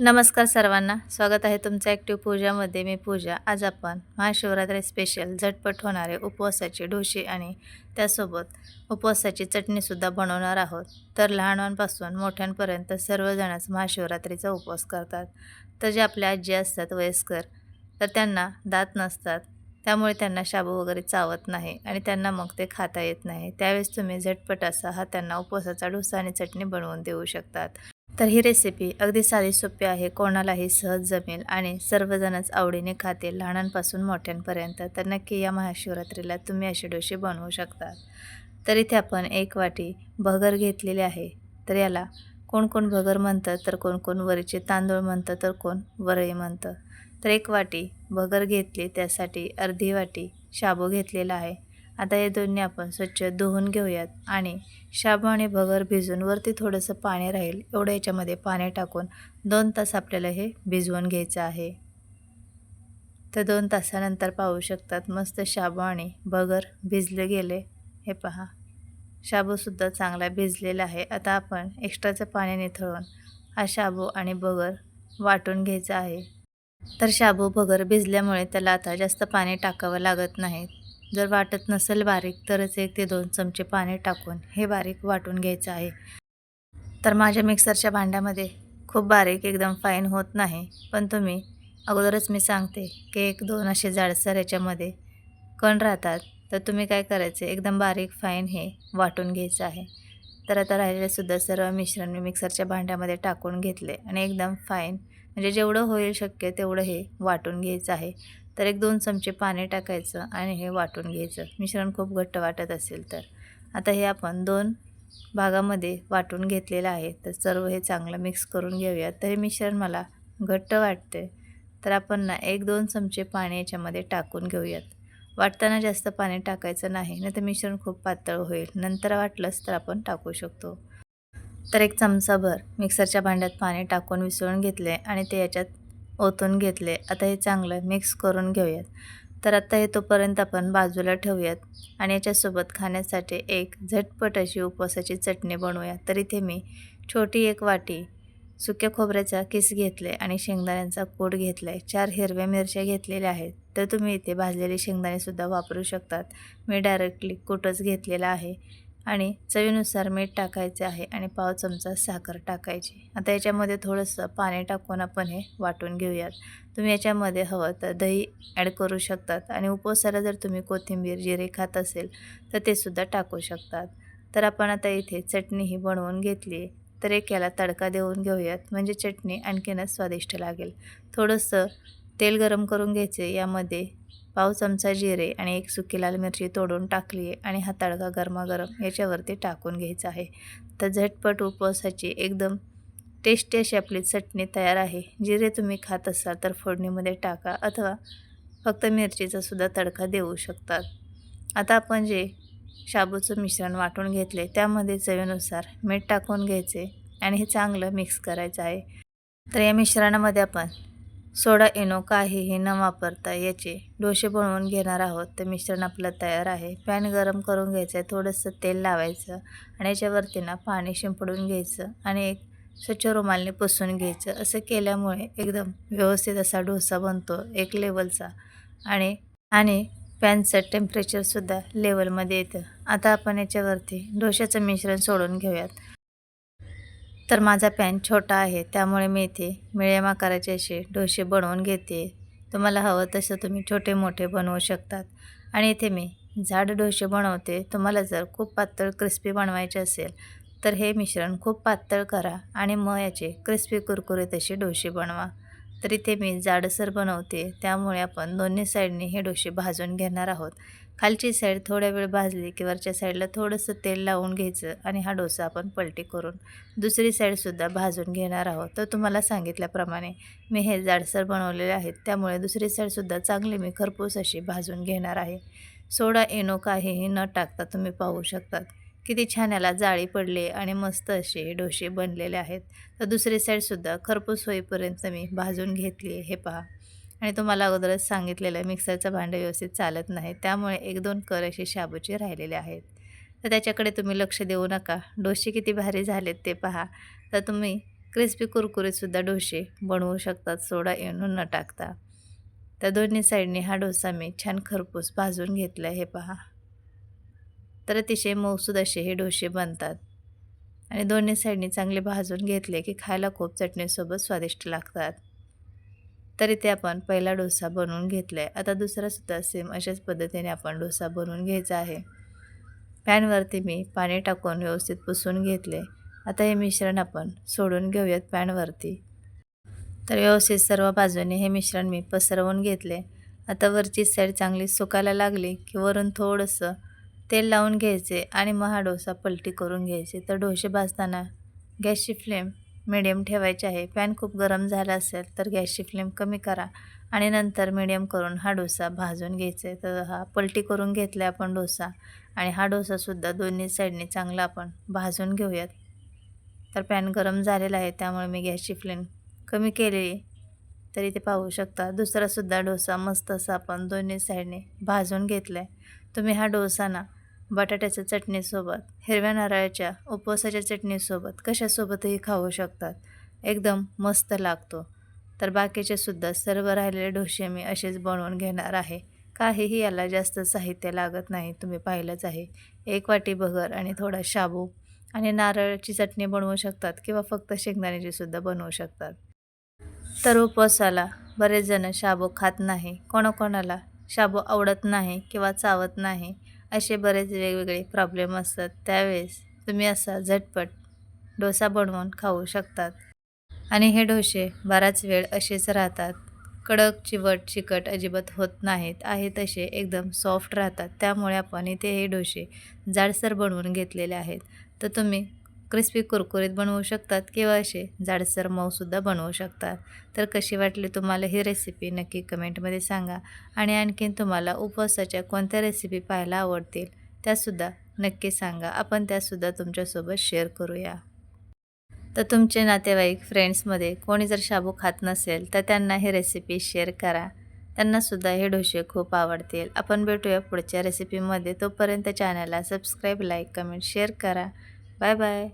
नमस्कार सर्वांना. स्वागत आहे तुमचं ॲक्टिव्ह पूजामध्ये मी पूजा. आज आपण महाशिवरात्री स्पेशल झटपट होणारे उपवासाचे डोसे आणि त्यासोबत उपवासाची चटणीसुद्धा बनवणार आहोत. तर लहानांपासून मोठ्यांपर्यंत सर्वजणच महाशिवरात्रीचा उपवास करतात. तर जे आपल्या आजी असतात वयस्कर तर त्यांना दात नसतात. त्यामुळे त्यांना शाबू वगैरे चावत नाही आणि त्यांना मग ते खाता येत नाही. त्यावेळेस तुम्ही झटपट असा हा त्यांना उपवासाचा डोसा आणि चटणी बनवून देऊ शकतात. तर ही रेसिपी अगदी साधी सोपी आहे. कोणालाही सहज जमेल आणि सर्वजणच आवडीने खातील लहानांपासून मोठ्यांपर्यंत. तर नक्की या महाशिवरात्रीला तुम्ही असे डोसे बनवू शकता. तर इथे आपण एक वाटी भगर घेतलेली आहे. तर याला कोण कोण भगर म्हणतं तर कोण कोण वरीचे तांदूळ म्हणतं तर कोण वरळी म्हणतं. तर एक वाटी भगर घेतली त्यासाठी अर्धी वाटी शाबू घेतलेला आहे. आता हे दोन्ही आपण स्वच्छ धुवून घेऊयात आणि शाबू आणि भगर भिजून वरती थोडंसं पाणी राहील. एवढं याच्यामध्ये पाणी टाकून दोन तास आपल्याला हे भिजवून घ्यायचं आहे. तर दोन तासानंतर पाहू शकतात मस्त शाबू आणि भगर भिजले गेले. हे पहा. शाबूसुद्धा चांगला भिजलेला आहे. आता आपण एक्स्ट्राचं पाणी निथळून हा शाबू आणि भगर वाटून घ्यायचा आहे. तर शाबू भगर भिजल्यामुळे त्याला आता जास्त पाणी टाकावं लागत नाही. जर वाटत नसेल बारीक तरच एक ते दोन चमचे पाणी टाकून हे बारीक वाटून घ्यायचं आहे. तर माझ्या मिक्सरच्या भांड्यामध्ये खूप बारीक एकदम फाईन होत नाही. पण तुम्ही अगोदरच मी सांगते की एक दोन असे जाडसर याच्यामध्ये कण राहतात. तर तुम्ही काय करायचे? एकदम बारीक फाईन हे वाटून घ्यायचं आहे. तर आता राहिलेलंसुद्धा सर्व मिश्रण मी मिक्सरच्या भांड्यामध्ये टाकून घेतले आणि एकदम फाईन म्हणजे जेवढं होईल शक्य तेवढं हे वाटून घ्यायचं आहे. तर एक दोन चमचे पाणी टाकायचं आणि हे वाटून घ्यायचं. मिश्रण खूप घट्ट वाटत असेल तर. आता हे आपण दोन भागामध्ये वाटून घेतलेलं आहे. तर सर्व हे चांगलं मिक्स करून घेऊयात. तर हे मिश्रण मला घट्ट वाटते तर आपण ना एक दोन चमचे पाणी याच्यामध्ये टाकून घेऊयात. वाटताना जास्त पाणी टाकायचं नाही नाही तर मिश्रण खूप पातळ होईल. नंतर वाटलंच तर आपण टाकू शकतो. तर एक चमचाभर मिक्सरच्या भांड्यात पाणी टाकून विसळून घेतले आणि ते याच्यात ओतून घेतले. आता हे चांगलं मिक्स करून घेऊयात. तर आता हे तोपर्यंत आपण बाजूला ठेवूयात आणि याच्यासोबत खाण्यासाठी एक झटपट अशी उपवासाची चटणी बनवूयात तर इथे मी छोटी एक वाटी सुक्या खोबऱ्याचा किस घेतले आणि शेंगदाण्यांचा कूट घेतला आहे चार हिरव्या मिरच्या घेतलेल्या आहेत. तर तुम्ही इथे भाजलेले शेंगदाणेसुद्धा वापरू शकतात. मी डायरेक्टली कूटच घेतलेला आहे. आणि चवीनुसार मीठ टाकायचे आहे आणि पाव चमचा साखर टाकायची. आता याच्यामध्ये थोडंसं पाणी टाकून आपण हे वाटून घेऊयात. तुम्ही याच्यामध्ये हवं तर दही ॲड करू शकतात आणि उपवासाला जर तुम्ही कोथिंबीर जिरे खात असेल तर ते सुद्धा टाकू शकतात. तर आपण आता इथे चटणी ही बनवून घेतली तर एक याला तडका देऊन घेऊयात. म्हणजे चटणी आणखीनच स्वादिष्ट लागेल. थोडंसं तेल गरम करून घ्यायचे. यामध्ये पाव चमचा जिरे आणि एक सुकी लाल मिरची तोडून टाकली आहे आणि हा तडका गरमागरम याच्यावरती टाकून घ्यायचा आहे. तर झटपट उपवासाची एकदम टेस्टी अशी आपली चटणी तयार आहे. जिरे तुम्ही खात असाल तर फोडणीमध्ये टाका अथवा फक्त मिरचीचा सुद्धा तडका देऊ शकतात. आता आपण जे शाबूचं मिश्रण वाटून घेतले त्यामध्ये चवीनुसार मीठ टाकून घ्यायचे आणि हे चांगलं मिक्स करायचं आहे. तर या मिश्रणामध्ये आपण सोडा इनो काहीही न वापरता याचे डोसे बनवून घेणार आहोत. तर मिश्रण आपलं तयार आहे. पॅन गरम करून घ्यायचं आहे थोडंसं तेल लावायचं आणि याच्यावरती ना पाणी शिंपडून घ्यायचं आणि एक स्वच्छ रुमालने पुसून घ्यायचं. असं केल्यामुळे एकदम व्यवस्थित असा डोसा बनतो एक लेवलचा आणि आणि पॅनचं टेम्परेचरसुद्धा लेवलमध्ये येतं. आता आपण याच्यावरती डोशाचं मिश्रण सोडून घेऊयात. तर माझा पॅन छोटा आहे त्यामुळे मी इथे मिळ्या आकाराचे असे डोसे बनवून घेते. तुम्हाला हवं तसं तुम्ही छोटे मोठे बनवू शकतात. आणि इथे मी जाड डोसे बनवते. तुम्हाला जर खूप पातळ क्रिस्पी बनवायचे असेल तर हे मिश्रण खूप पातळ करा आणि मग याचे क्रिस्पी कुरकुरीत असे डोसे बनवा. तर इथे मी जाडसर बनवते. त्यामुळे आपण दोन्ही साईडने हे डोसे भाजून घेणार आहोत. खालची साईड थोड्या वेळ भाजली की वरच्या साईडला थोडंसं तेल लावून घ्यायचं आणि हा डोसा आपण पलटी करून दुसरी साईडसुद्धा भाजून घेणार आहोत. तर तुम्हाला सांगितल्याप्रमाणे मी हे जाडसर बनवलेले आहेत. त्यामुळे दुसरी साईडसुद्धा चांगली मी खरपूस अशी भाजून घेणार आहे. सोडा एनो काहीही न टाकता तुम्ही पाहू शकतात. किती छान याला जाळी पडली आणि मस्त असे डोसे बनलेले आहेत. तर दुसरी साईडसुद्धा खरपूस होईपर्यंत मी भाजून घेतली हे पहा. आणि तुम्हाला अगोदरच सांगितलेलं मिक्सरचं भांडं व्यवस्थित चालत नाही त्यामुळे एक दोन कर असे शाबूचे राहिलेले आहेत. तर त्याच्याकडे तुम्ही लक्ष देऊ नका. डोसे किती भारी झालेत ते पहा. तर तुम्ही क्रिस्पी कुरकुरीतसुद्धा डोसे बनवू शकतात सोडा येऊन न टाकता. तर दोन्ही साईडने हा डोसा मी छान खरपूस भाजून घेतला हे पहा. तर अतिशय मऊसूद असे हे डोसे बनतात. आणि दोन्ही साईडनी चांगले भाजून घेतले की खायला खूप चटणीसोबत स्वादिष्ट लागतात. तर इथे आपण पहिला डोसा बनवून घेतला आहे आता दुसरासुद्धा सेम अशाच पद्धतीने आपण डोसा बनवून घ्यायचा आहे. पॅनवरती मी पाणी टाकून व्यवस्थित पुसून घेतले. आता हे मिश्रण आपण सोडून घेऊयात पॅनवरती तर व्यवस्थित सर्व बाजूने हे मिश्रण मी पसरवून घेतले. आता वरची साईड चांगली सुकायला लागली की वरून थोडंसं तेल लावून घ्यायचे आणि मग हा डोसा पलटी करून घ्यायचे. तर डोसे भाजताना गॅसची फ्लेम मिडियम ठेवायचे आहे. पॅन खूप गरम झाला असेल तर गॅसची फ्लेम कमी करा. आणि नंतर मिडियम करून हा डोसा भाजून घ्यायचा. आहे तर हा पलटी करून घेतला आपण डोसा. आणि हा डोसासुद्धा दोन्ही साईडने चांगला आपण भाजून घेऊयात. तर पॅन गरम झालेला आहे. त्यामुळे मी गॅसची फ्लेम कमी केलेली तरी ते पाहू शकता. दुसरासुद्धा डोसा मस्त असा आपण दोन्ही साईडने भाजून घेतला आहे तुम्ही हा डोसा ना बटाट्याच्या चटणीसोबत हिरव्या नारळाच्या उपवासाच्या चटणीसोबत कशासोबतही खाऊ शकतात. एकदम मस्त लागतो. तर बाकीचे सुद्धा सर्व राहिलेले डोसे मी असेच बनवून घेणार आहे. काहीही याला जास्त साहित्य लागत नाही तुम्ही पाहिलंच आहे. एक वाटी बगर आणि थोडा शाबू आणि नारळाची चटणी बनवू शकतात किंवा फक्त शेंगदाण्याची सुद्धा बनवू शकतात. तर उपवासाला बरेच जण शाबू खात नाही. कोणाकोणाला शाबू आवडत नाही किंवा चावत नाही. असे बरेच वेगवेगळे प्रॉब्लेम असतात. त्यावेळेस तुम्ही असा झटपट डोसा बनवून खाऊ शकतात. आणि हे डोसे बराच वेळ असेच राहतात. कडक चिवट चिकट अजिबात होत नाहीत. आहे तसे एकदम सॉफ्ट राहतात. त्यामुळे आपण इथे हे डोसे जाडसर बनवून घेतलेले आहेत. तर तुम्ही क्रिस्पी कुरकुरीत बनवू शकतात किंवा असे जाडसर मऊसुद्धा बनवू शकतात. तर कशी वाटली तुम्हाला ही रेसिपी नक्की कमेंटमध्ये सांगा आणि आणखीन तुम्हाला उपवासाच्या कोणत्या रेसिपी पाहायला आवडतील त्यासुद्धा नक्की सांगा. आपण त्यासुद्धा तुमच्यासोबत शेअर करूया. तर तुमचे नातेवाईक फ्रेंड्समध्ये कोणी जर शाबू खात नसेल तर त्यांना ही रेसिपी शेअर करा. त्यांनासुद्धा हे डोसे खूप आवडतील. आपण भेटूया पुढच्या रेसिपीमध्ये तोपर्यंत चॅनलला सबस्क्राईब लाईक कमेंट शेअर करा. Bye bye